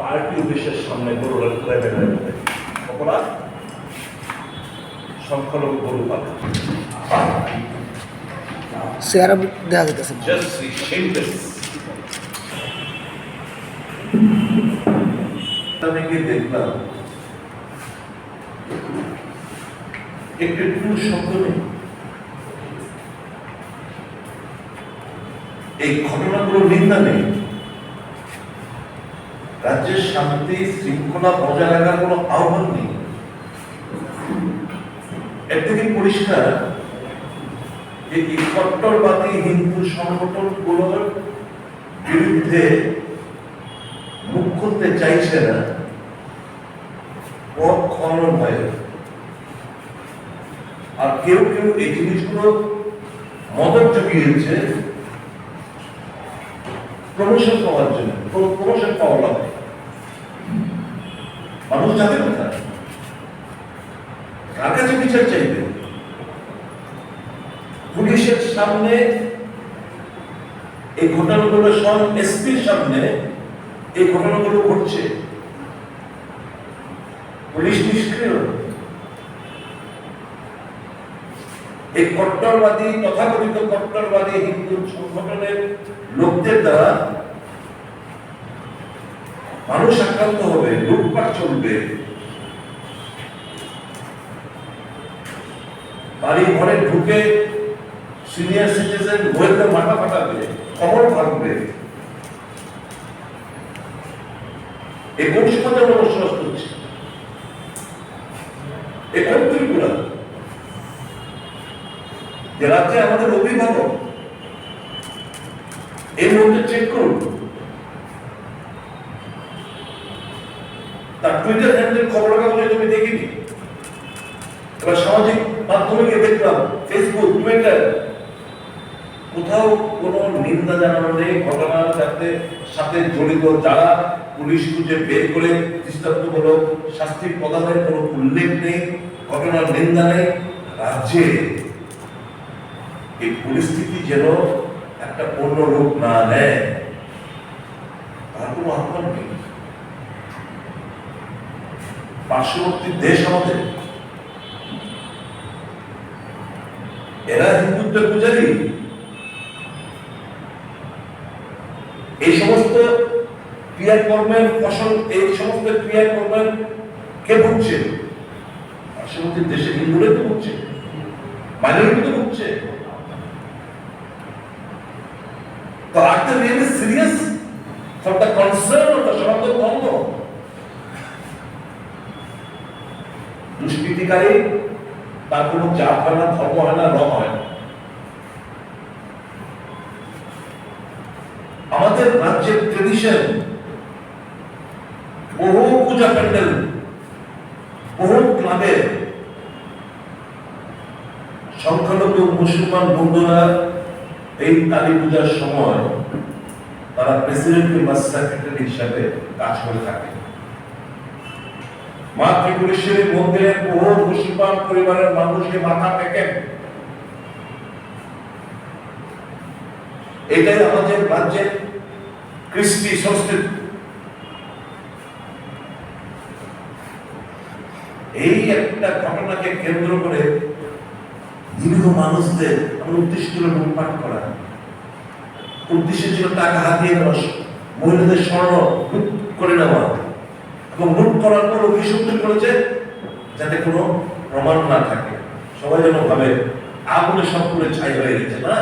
Party অফিসের সামনে গরু রাখতে অপরাধ? সংখ্যালঘু গরু চেহারা দেখা যেতেছে দেখলাম? একটু শব্দ নেই। এই ঘটনাগুলো নিন্দা নেই। রাজ্যের শান্তি শৃঙ্খলা বজায় রাখার কোনো আহ্বান নেই। এর থেকে পরিষ্কার যে এই কট্টরবাদী হিন্দু সংগঠনগুলোর বিরুদ্ধে মুখ করতে চাইছে না পথ খনন হয় আর কেউ কেউ এই জিনিসগুলো মদত জুগিয়েছে প্রমোশন পাওয়ার জন্য প্রমোশন পাওয়ার লাগে মানুষ যাবে কোথায় কার কাছে বিচার চাইবে? পুলিশের সামনে, এই ঘটনাগুলো স্বয়ং এসপির সামনে, এই ঘটনাগুলো ঘটছে। পুলিশ নিষ্ক্রিয়। এই কট্টরবাদী, তথাকথিত কট্টরবাদী হিন্দু সংগঠনের লোকদের দ্বারা মানুষ আক্রান্ত হবে, লুটপাট চলবে। বাড়ি ঘরে ঢুকে সিনিয়র সিটিজেন বইতে মাথা ফাটাবে, খবর থাকবে এই কোন সমাজে আমরা বসবাস করছি এ ত্রিপুরা যে রাজ্যে আমাদের অভিভাবক এই মুহূর্তে চেক করুন। তার টুইটার হ্যান্ডেল খবর কাগজে তুমি দেখিনি। এবার সামাজিক মাধ্যমে দেখলাম ফেসবুক টুইটার কোথাও কোনো নিন্দা জানানো নেই, ঘটনার সাথে সাথে জড়িত যারা পুলিশ খুঁজে বের করে দৃষ্টান্তমূলক শাস্তির প্রদানের কোনো উল্লেখ নেই, ঘটনার নিন্দা নেই, রাজ্যে এই পরিস্থিতি যেন একটা অন্য রূপ না নেয় তার কোনো আহ্বান নেই। পার্শ্ববর্তী দেশ আমাদের। এরা হিন্দুত্বের পূজারী। এই সমস্ত ক্রিয়াকর্মের ফসল, এই সমস্ত ক্রিয়াকর্মের কে ভুগছে? পার্শ্ববর্তী দেশে হিন্দুরা তো ভুগছে। মাইনরিটি তো ভুগছে। তো আর the really serious for the concern of the Sanatan Dharma দুষ্কৃতিকারী, তার কোনো জাত হয় না, ধর্ম হয় না, রং হয় আমাদের রাজ্যের ট্রেডিশন বহু পূজা প্যান্ডেল, বহু ক্লাবে সংখ্যালঘু মুসলমান বন্ধুরা এই কালী পূজার সময় তারা প্রেসিডেন্ট কিংবা সেক্রেটারি হিসাবে কাজ করে থাকে। বহু পরিবারের মানুষকে মাথা এটাই আমাদের রাজ্যের কৃষ্টি সংস্কৃতি। এই একটা ঘটনাকে কেন্দ্র করে নিরীহ মানুষদের আমার উদ্দেশ্য ছিল লুটপাট করা। উদ্দেশ্য ছিল টাকা হাতিয়ে নেওয়া মহিলাদের স্বর্ণ লুট করে নেওয়া এবং লুট করার পর তৈরি করেছে যাতে কোনো প্রমাণ না থাকে। সবাই যেন ভাবে, আগুনে সব করে ছাই হয়ে গেছে, না?